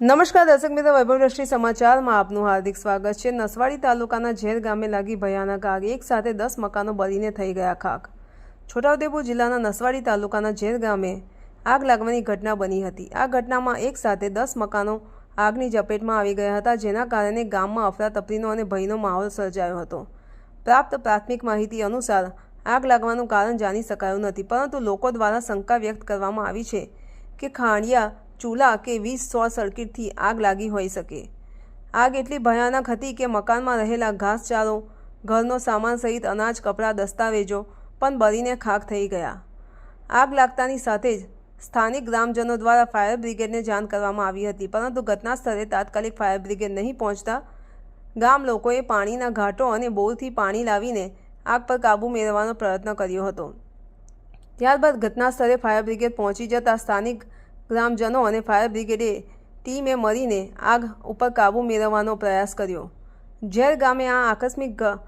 નમસ્કાર દર્શક મિત્રો, વૈભવ દ્રષ્ટિ સમાચારમાં આપનું હાર્દિક સ્વાગત છે. નસવાડી તાલુકાના ઝેર ગામે લાગી ભયાનક આગ, એક સાથે દસ મકાનો બળીને થઈ ગયા ખાક. છોટાઉદેપુર જિલ્લાના નસવાડી તાલુકાના ઝેર ગામે આગ લાગવાની ઘટના બની હતી. આ ઘટનામાં એક સાથે દસ મકાનો આગની ઝપેટમાં આવી ગયા હતા, જેના કારણે ગામમાં અફરાતફરીનો અને ભયનો માહોલ સર્જાયો હતો. પ્રાપ્ત પ્રાથમિક માહિતી અનુસાર, આગ લાગવાનું કારણ જાણી શકાયું નથી, પરંતુ લોકો દ્વારા શંકા વ્યક્ત કરવામાં આવી છે કે ખાણિયા ચૂલા કે વીજ શોર્ટ સર્કિટથી આગ લાગી હોઈ શકે. આગ એટલી ભયાનક હતી કે મકાનમાં રહેલા ઘાસચારો, ઘરનો સામાન સહિત અનાજ, કપડાં, દસ્તાવેજો પણ બળીને ખાખ થઈ ગયા. આગ લાગતાની સાથે જ સ્થાનિક ગ્રામજનો દ્વારા ફાયર બ્રિગેડને જાણ કરવામાં આવી હતી, પરંતુ ઘટના સ્થળે તાત્કાલિક ફાયર બ્રિગેડ નહીં પહોંચતા ગામ લોકોએ પાણીના ઘાટો અને બોરથી પાણી લાવીને આગ પર કાબૂ મેળવવાનો પ્રયત્ન કર્યો હતો. ત્યારબાદ ઘટના સ્થળે ફાયર બ્રિગેડ પહોંચી જતા સ્થાનિક ગ્રામજનો અને ફાયર બ્રિગેડે ટીમે મળીને આગ ઉપર કાબૂ મેળવવાનો પ્રયાસ કર્યો. ઝેર ગામે આ આકસ્મિક ગ-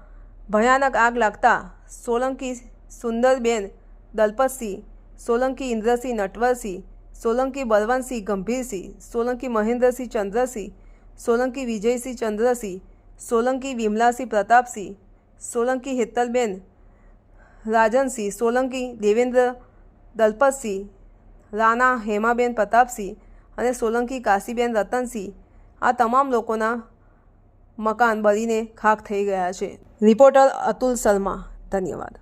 ભયાનક આગ લાગતા સોલંકી સુંદરબેન દલપતસિંહ, સોલંકી ઇન્દ્રસિંહ નટવરસિંહ, સોલંકી બલવંતસિંહ ગંભીરસિંહ, સોલંકી મહેન્દ્રસિંહ ચંદ્રસિંહ, સોલંકી વિજયસિંહ ચંદ્રસિંહ, સોલંકી વિમલાસિંહ પ્રતાપસિંહ, સોલંકી હેતલબેન રાજનસિંહ, સોલંકી દેવેન્દ્ર દલપતસિંહ રાણા, હેમાબેન પ્રતાપસિંહ અને સોલંકી, કાશીબેન રતનસિંહ આ તમામ લોકોના મકાન બળીને ખાખ થઈ ગયા છે. રિપોર્ટર અતુલ શર્મા, ધન્યવાદ.